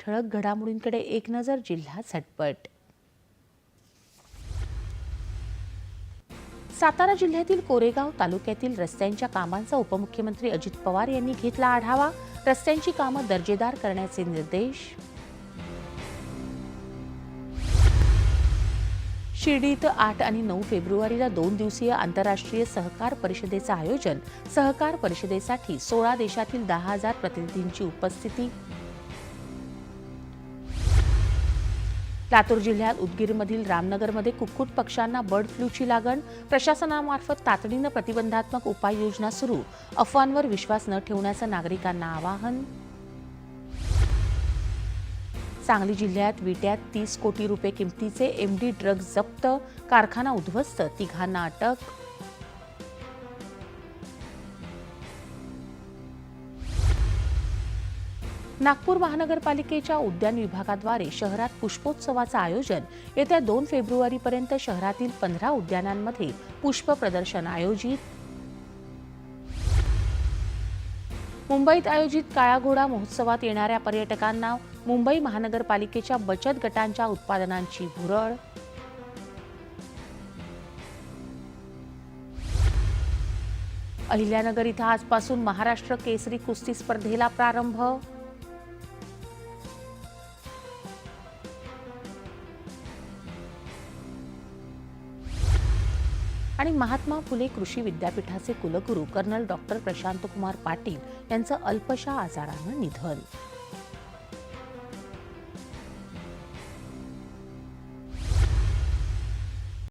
ठळक घडामोडींकडे एक नजर जिल्हा झटपट सातारा जिल्ह्यातील कोरेगाव तालुक्यातील रस्त्यांच्या कामांचा उपमुख्यमंत्री अजित पवार यांनी घेतला आढावा. रस्त्यांची कामं दर्जेदार करण्याचे निर्देश. शिर्डी इथं आठ आणि नऊ फेब्रुवारीला दोन दिवसीय आंतरराष्ट्रीय सहकार परिषदेचं आयोजन. सहकार परिषदेसाठी सोळा देशातील दहा हजार प्रतिनिधींची उपस्थिती. लातूर जिल्ह्यात उदगीरमधील रामनगरमध्ये कुक्कुट पक्ष्यांना बर्ड फ्लूची लागण. प्रशासनामार्फत तातडीनं प्रतिबंधात्मक उपाययोजना सुरू. अफवांवर विश्वास न ठेवण्याचं नागरिकांना आवाहन. सांगली जिल्ह्यात विट्यात तीस कोटी रुपये किमतीचे एमडी ड्रग्ज जप्त. कारखाना उद्ध्वस्त तिघांना अटक. नागपूर महानगरपालिकेच्या उद्यान विभागाद्वारे शहरात पुष्पोत्सवाचं आयोजन येत्या दोन फेब्रुवारीपर्यंत शहरातील पंधरा उद्यानांमध्ये पुष्प प्रदर्शन आयोजित. मुंबईत आयोजित काळा घोडा महोत्सवात येणाऱ्या पर्यटकांना मुंबई महानगरपालिकेच्या बचत गटांच्या उत्पादनांची भुरळ. अहिल्यानगर इथं आजपासून महाराष्ट्र केसरी कुस्ती स्पर्धेला प्रारंभ. आणि महात्मा फुले कृषी विद्यापीठाचे कुलगुरू कर्नल डॉक्टर प्रशांत कुमार पाटील यांचं अल्पशा आजारानं निधन.